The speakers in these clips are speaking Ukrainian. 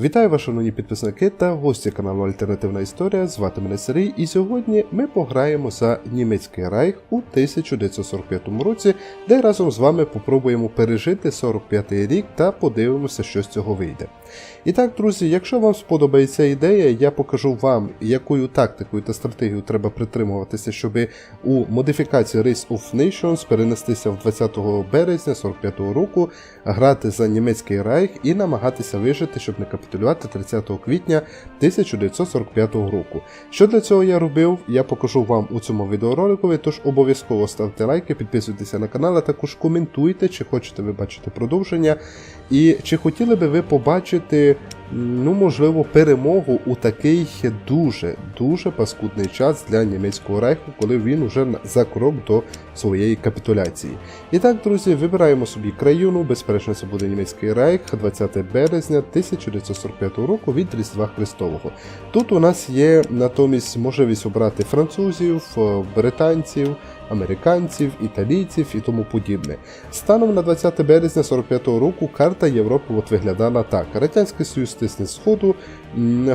Вітаю вас, шановні підписники та гості каналу Альтернативна Історія. Звати мене Сергій, і сьогодні ми пограємо за німецький райх у 1945 році, де разом з вами попробуємо пережити 45-й рік та подивимося, що з цього вийде. І так, друзі, якщо вам сподобається ідея, я покажу вам, якою тактикою та стратегією треба притримуватися, щоб у модифікації Race of Nations перенестися в 20 березня 45-го року, грати за німецький райх і намагатися вижити, щоб не капітулювати 30 квітня 1945 року. Що для цього я робив, я покажу вам у цьому відеороликові, тож обов'язково ставте лайки, підписуйтеся на канал, а також коментуйте, чи хочете ви бачити продовження, і чи хотіли би ви побачити, ну можливо, перемогу у такий дуже дуже паскудний час для німецького райху, коли він уже за крок до своєї капітуляції. І так, друзі, вибираємо собі країну. Безперечно, це буде німецький райх, 20 березня 1945 року від Різдва Христового. Тут у нас є натомість можливість обрати французів, е, британців, американців, італійців і тому подібне. Станом на 20 березня 45-го року карта Європи от виглядала так: Радянський Союз тисне сходу,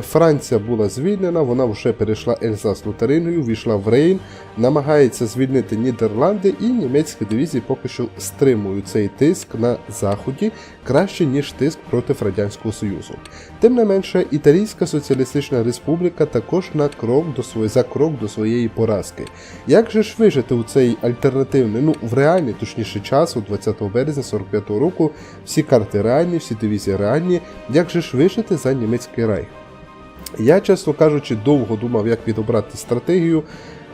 Франція була звільнена, вона вже перейшла Ельзас Лотарингою, війшла в Рейн, намагається звільнити Нідерланди, і німецькі дивізії поки що стримують цей тиск на заході краще ніж тиск проти Радянського Союзу. Тим не менше, Італійська Соціалістична Республіка також на крок до своєї за крок до своєї поразки. Як же ж вижити у цей альтернативний, ну в реальний, точніше час, у 20 березня 45 року, всі карти реальні, всі дивізії реальні. Як же ж вижити за німецький райх? Я, чесно кажучи, довго думав, як підобрати стратегію,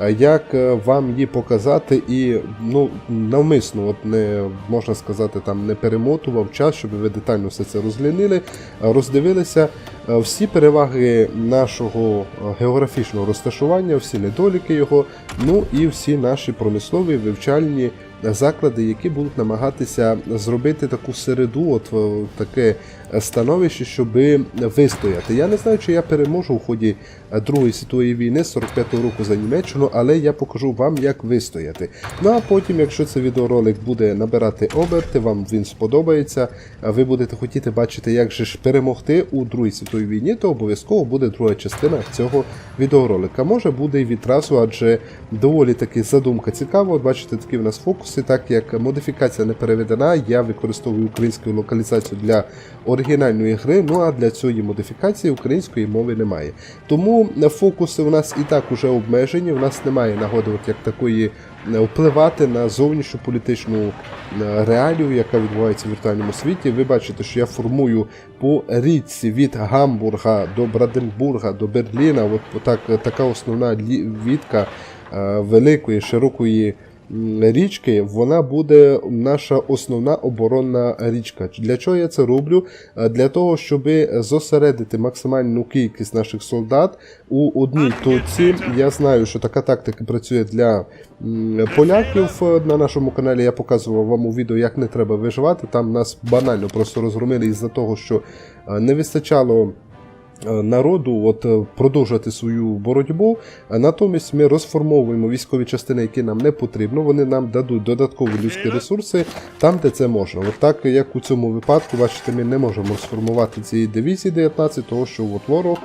е, як е, вам її показати, і ну навмисно, от не можна сказати, там не перемотував час, щоб ви детально все це розглянили, е, роздивилися всі переваги нашого географічного розташування, всі недоліки його, ну і всі наші промислові вивчальні заклади, які будуть намагатися зробити таку середу, от таке становище, щоб вистояти. Я не знаю, чи я переможу в ході е, Другої світової війни 45-го року за Німеччину, але я покажу вам, як вистояти. Ну а потім, якщо цей відеоролик буде набирати оберти, вам він сподобається, ви будете хотіти бачити, як же ж перемогти у Другій світовій війні, то обов'язково буде друга частина цього відеоролика. Може буде і відразу, адже доволі таки задумка цікава. От бачите, такі в нас фокуси, так як модифікація не переведена, я використовую українську локалізацію для оригінальної гри. Ну а для цієї модифікації української мови немає. Тому фокуси у нас і так уже обмежені. У нас немає нагоди, от як такої. е, Впливати на зовнішню політичну е, реалію, яка відбувається в віртуальному світі. Ви бачите, що я формую по річці від Гамбурга до Бранденбурга до Берліна. От так, така основна е, великої, широкої річки, вона буде наша основна оборонна річка. Для чого я це роблю? Е, Для того, щоб зосередити максимальну кількість наших солдат у одній точці. Я знаю, що така тактика працює для поляків е, на нашому каналі. Я показував вам у відео, як не треба виживати. Там нас банально просто розгромили із-за того, що е, не вистачало народу от, е, продовжувати свою боротьбу. Натомість ми розформовуємо військові частини, які нам не потрібно. Вони нам дадуть додаткові людські ресурси там, де це можна. От так, як у цьому випадку, бачите, ми не можемо сформувати цієї дивізії 19, того що от ворог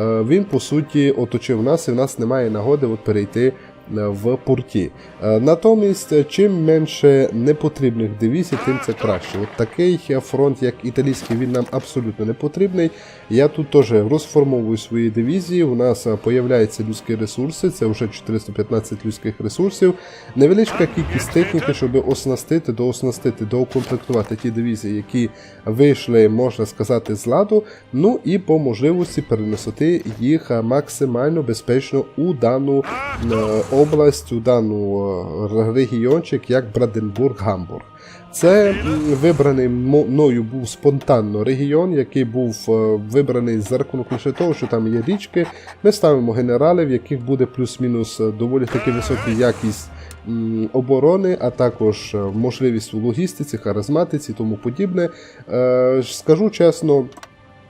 е, він по суті оточив нас, і в нас немає нагоди от перейти е, в порті. Е, Натомість, е, чим менше непотрібних дивізій, тим це краще. От такий е, фронт, як італійський, він нам абсолютно не потрібний. Я тут теж розформовую свої дивізії. У нас е, появляються людські ресурси, це вже 415 людських ресурсів. Невеличка кількість техніки, щоб оснастити, дооснастити, доукомплектувати ті дивізії, які вийшли, можна сказати, з ладу. Ну і по можливості переносити їх е, максимально безпечно у дану е, область, у дану регіончик, як Бранденбург-Гамбург. Це вибраний мною був спонтанно регіон, який був е, вибраний за рахунок лише того, що там є річки. Ми ставимо генералів, в яких буде плюс-мінус е, доволі таки висока якість оборони, а також е, можливість у логістиці, харизматиці і тому подібне. Скажу чесно.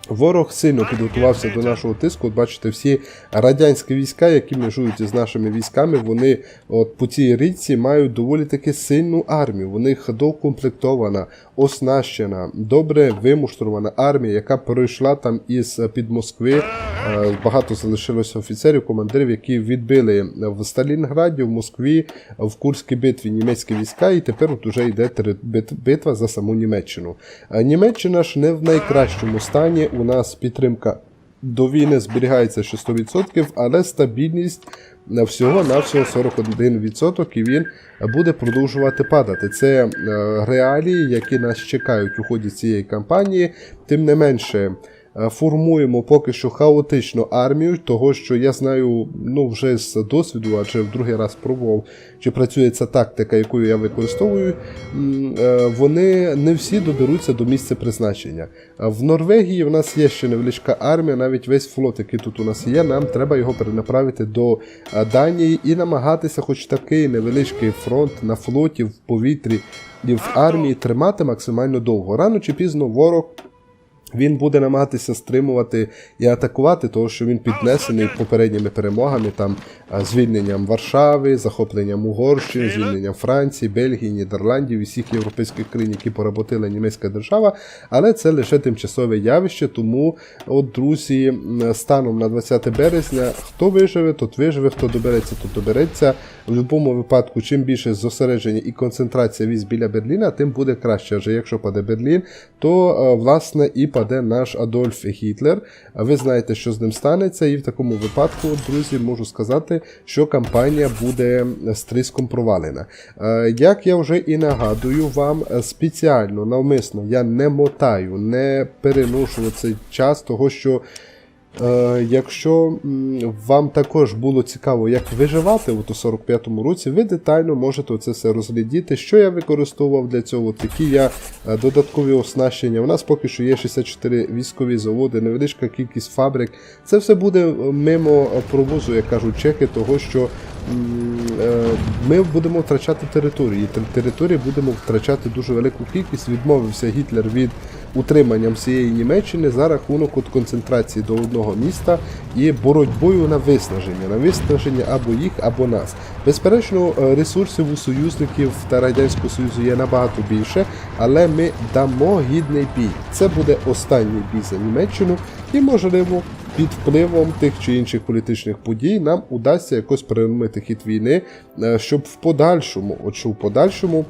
Ворог сильно підготувався до нашого тиску. От бачите, всі радянські війська, які межують із нашими військами, вони от по цій річці мають доволі таки сильну армію. Них докомплектована, оснащена, добре вимуштрована армія, яка пройшла там із під Москви. Е, Багато залишилося офіцерів, командирів, які відбили в Сталінграді, в Москві, в Курській битві німецькі війська, і тепер от уже йде битва за саму Німеччину. Е, Німеччина ж не в найкращому стані. У нас підтримка до війни зберігається ще 100%, але стабільність всього на всього 41%, і він буде продовжувати падати. Це е, реалії, які нас чекають у ході цієї кампанії. Тим не менше. Е, Формуємо поки що хаотичну армію, того що я знаю ну вже з досвіду, адже в другий раз пробував, чи працює ця тактика, якою я використовую. е, Вони не всі доберуться до місця призначення. В Норвегії в нас є ще невеличка армія, навіть весь флот, який тут у нас є. Нам треба його перенаправити до е, Данії і намагатися, хоч такий невеличкий фронт на флоті, в повітрі і в армії тримати максимально довго. Рано чи пізно ворог. Він буде намагатися стримувати і атакувати, того що він піднесений попередніми перемогами, там звільненням Варшави, захопленням Угорщини, звільненням Франції, Бельгії, Нідерландів і всіх європейських країн, які поработила німецька держава. Але це лише тимчасове явище. Тому, от друзі, станом на 20 березня, хто виживе, тот виживе, хто добереться, тот добереться. В будь-якому випадку, чим більше зосередження і концентрація військ біля Берліна, тим буде краще. Адже якщо паде Берлін, то е, власне і паде наш Адольф Гітлер. А Ви знаєте, що з ним станеться, і в такому випадку, друзі, можу сказати, що кампанія буде стриском провалена. Е, Як я вже і нагадую вам, е, спеціально навмисно я не мотаю, не переношу цей час, того що. Е, якщо вам також було цікаво, як виживати от у 45-му році, ви детально можете це все розглядіти, що я використовував для цього, от які я е, додаткові оснащення. У нас поки що є 64 військові заводи, невеличка кількість фабрик. Це все буде е, мимо провозу, як кажуть чехи, того що ми будемо втрачати території. Тер- Території будемо втрачати дуже велику кількість. Відмовився Гітлер від утриманням всієї Німеччини за рахунок от концентрації до одного міста і боротьбою на виснаження, на виснаження або їх, або нас. Безперечно, е, ресурсів у союзників та радянського союзу є набагато більше, але ми дамо гідний бій. Це буде останній бій за Німеччину, і можливо. Під впливом тих чи інших політичних подій нам удасться якось переломити хід війни, е, щоб в подальшому, от що в подальшому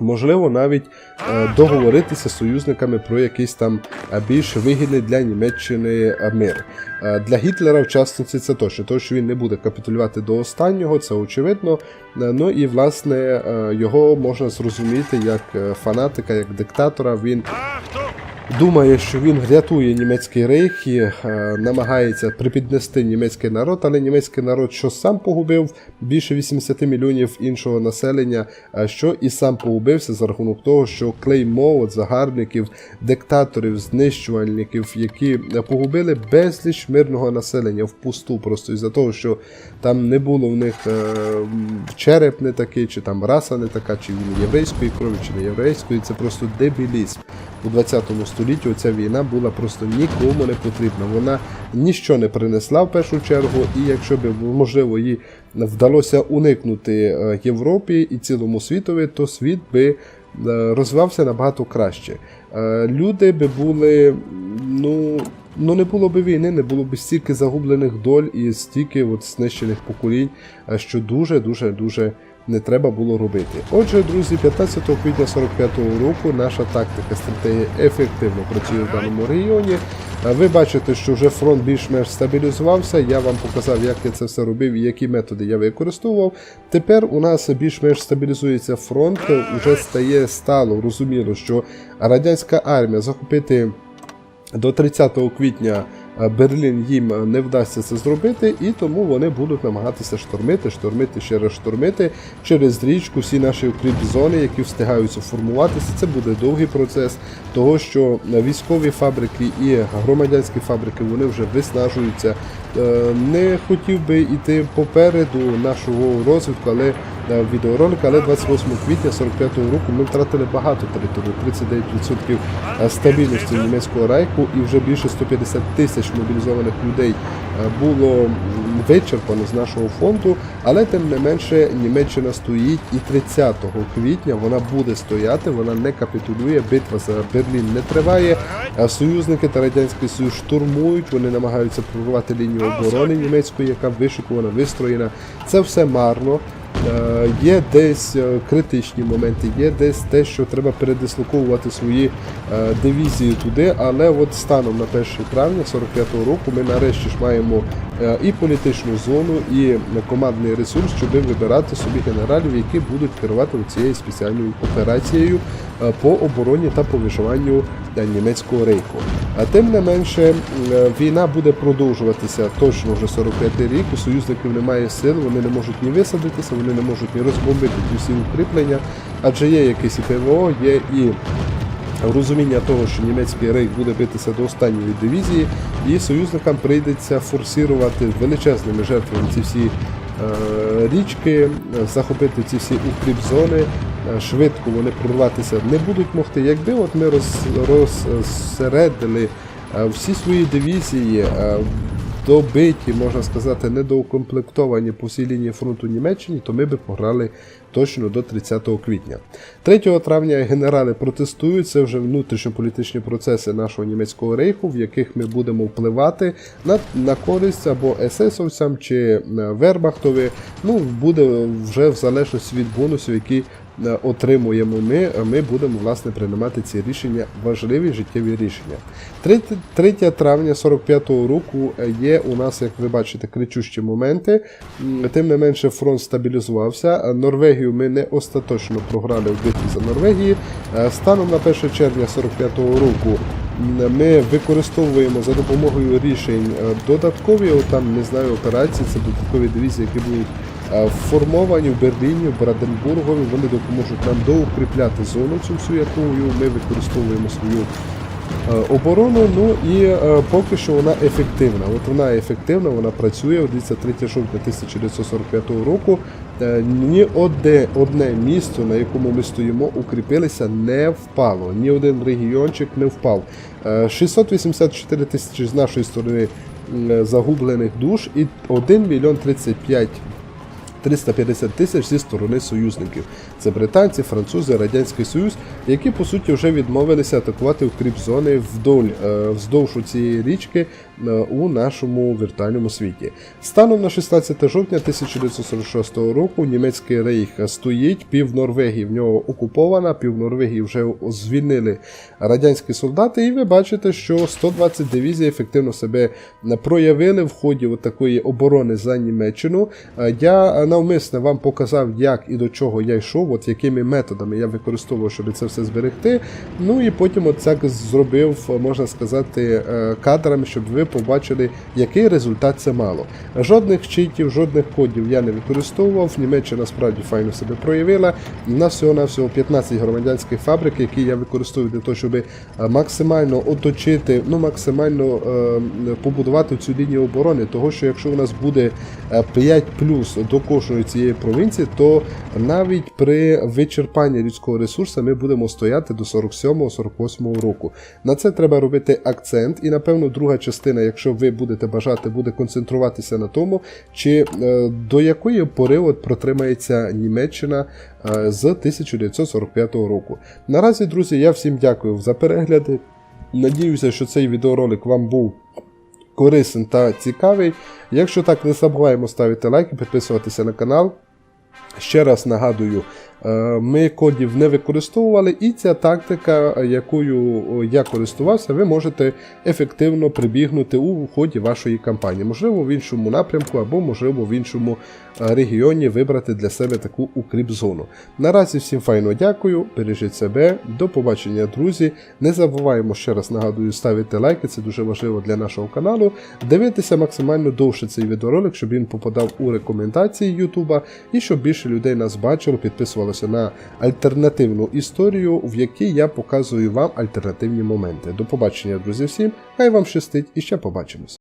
Можливо, навіть е, договоритися з союзниками про якийсь там е, більш вигідний для Німеччини е, мир. Для Гітлера, в частності, це точно, тому що він не буде капітулювати до останнього, це очевидно. Ну і власне його можна зрозуміти як фанатика, як диктатора. Він думає, що він врятує німецький рейх і е, намагається припіднести німецький народ, але німецький народ, що сам погубив більше 80 мільйонів іншого населення, е, що і сам погубився за рахунок того, що клеймо от загарбників, диктаторів, знищувальників, які погубили безліч мирного населення впусту, просто із-за того, що там не було в них е, череп не такий, чи там раса не така, чи він єврейської крові, чи не єврейської. Це просто дебілізм. У 20 столітті ця війна була просто нікому не потрібна. Вона ніщо не принесла в першу чергу, і якщо б можливо їй вдалося уникнути е, Європі і цілому світові, то світ би е, розвивався набагато краще. Е, Люди би були, ну. Ну, не було б війни, не було б стільки загублених доль і стільки от знищених поколінь, що дуже, дуже, дуже не треба було робити. Отже, друзі, 15 квітня 45-го року наша тактика стратегія ефективно працює в даному регіоні. Ви бачите, що вже фронт більш-менш стабілізувався. Я вам показав, як я це все робив і які методи я використовував. Тепер у нас більш-менш стабілізується фронт, вже стає стало розуміло, що радянська армія захопити до 30 квітня Берлін їм е, не вдасться це зробити, і тому вони будуть намагатися штормити, штормити, ще раз штормити через річку всі наші укріпі зони, які встигаються формуватися. Це буде довгий процес, того що е, військові фабрики і громадянські фабрики вони вже виснажуються. Е, Не хотів би йти попереду нашого розвитку, але відеоролик, але 28 квітня 45-го року ми втратили багато території, 39% е, стабільності німецького райку і вже більше 150 тисяч мобілізованих людей е, було вичерпано з нашого фонду, але тим не менше Німеччина стоїть і 30 квітня вона буде стояти, вона не капітулює, битва за Берлін не триває. Союзники та Радянський Союз штурмують, вони намагаються прорвати лінію оборони німецької, яка вишикувана, вистроєна. Це все марно. Е, Є десь е, критичні моменти, є десь те, що треба передислоковувати свої е, дивізії туди, але от станом на 1 травня 45-го року ми нарешті ж маємо і політичну зону, і командний ресурс, щоб вибирати собі генералів, які будуть керувати цією спеціальною операцією по обороні та по виживанню німецького рейху. А тим не менше, е, війна буде продовжуватися точно вже 45-й рік. У союзників немає сил, вони не можуть ні висадитися, вони не можуть ні розбомбити всі укріплення, адже є якийсь і ПВО, є і розуміння того, що німецький рейх буде битися до останньої дивізії, і союзникам прийдеться форсувати величезними жертвами ці всі е, річки, захопити ці всі укріп-зони. Е, Швидко вони прорватися не будуть могти. Якби от ми розсередили е, всі свої дивізії, е, добиті, можна сказати, недоукомплектовані по всій лінії фронту Німеччині, то ми би пограли точно до 30 квітня. 3 травня генерали протестують. Це вже внутрішньополітичні процеси нашого німецького рейху, в яких ми будемо впливати на, на користь або есесовцям чи е, вербахтові. Ну, буде вже в залежності від бонусів, які е, отримуємо ми, ми будемо власне приймати ці рішення, важливі життєві рішення. 3, 3 травня 45-го року е, є у нас, як ви бачите, кричущі моменти. Тим не менше, фронт стабілізувався. А Норвегію ми не остаточно програли в битві за Норвегії. Е, Станом на 1 червня 45-го року ми використовуємо за допомогою рішень е, додаткові, там не знаю, операції, це додаткові дивізії, які будуть е, вформовані в Берліні, в Бранденбургові. Вони допоможуть нам доукріпляти зону цю якою ми використовуємо свою оборону. Ну і е, поки що вона ефективна. От вона ефективна, вона працює. Дивіться, 3 жовтня 1945 року. Е, Ні одне, одне місто, на якому ми стоїмо, укріпилися, не впало. Ні один регіончик не впав. Е, 684 тисячі з нашої сторони загублених душ і 1 мільйон 35 350 тисяч зі сторони союзників. Це британці, французи, радянський союз, які по суті вже відмовилися атакувати укріп-зони вдоль е, вздовж цієї річки у нашому віртуальному світі. Станом на 16 жовтня 1946 року німецький рейх стоїть, пів Норвегії в нього окупована, пів Норвегії вже звільнили радянські солдати, і ви бачите, що 120 дивізій ефективно себе проявили в ході такої оборони за Німеччину. Е, Я навмисне вам показав, як і до чого я йшов, от якими методами я використовував, щоб це все зберегти. Ну і потім от так зробив, можна сказати, е, кадрами, щоб ви побачили, який результат це мало. Жодних читів, жодних кодів я не використовував. Німеччина справді файно себе проявила. У нас всього на всього 15 громадянських фабрик, які я використовую для того, щоб е, максимально оточити, ну максимально е, побудувати цю лінію оборони. Того, що якщо у нас буде е, 5 плюс до кожної цієї провінції, то навіть при вичерпанні людського ресурсу ми будемо стояти до 47-48 року. На це треба робити акцент, і напевно друга частина, якщо ви будете бажати, буде концентруватися на тому, чи е, до якої пори от протримається Німеччина е, з 1945 року. Наразі, друзі, я всім дякую за перегляди. Надіюся, що цей відеоролик вам був корисний та цікавий. Якщо так, не забуваємо ставити лайки, підписуватися на канал. Ще раз нагадую, е, ми кодів не використовували, і ця тактика, якою я користувався, ви можете ефективно прибігнути у ході вашої кампанії. Можливо, в іншому напрямку, або, можливо, в іншому е, регіоні вибрати для себе таку укріп-зону. Наразі всім файно дякую, бережіть себе, до побачення, друзі. Не забуваємо ще раз нагадую ставити лайки, це дуже важливо для нашого каналу. Дивитися максимально довше цей відеоролик, щоб він попадав у рекомендації Ютуба і щоб більше людей нас бачило, підписувалося на альтернативну історію, в якій я показую вам альтернативні моменти. До побачення, друзі, всім. Хай вам щастить і ще побачимось.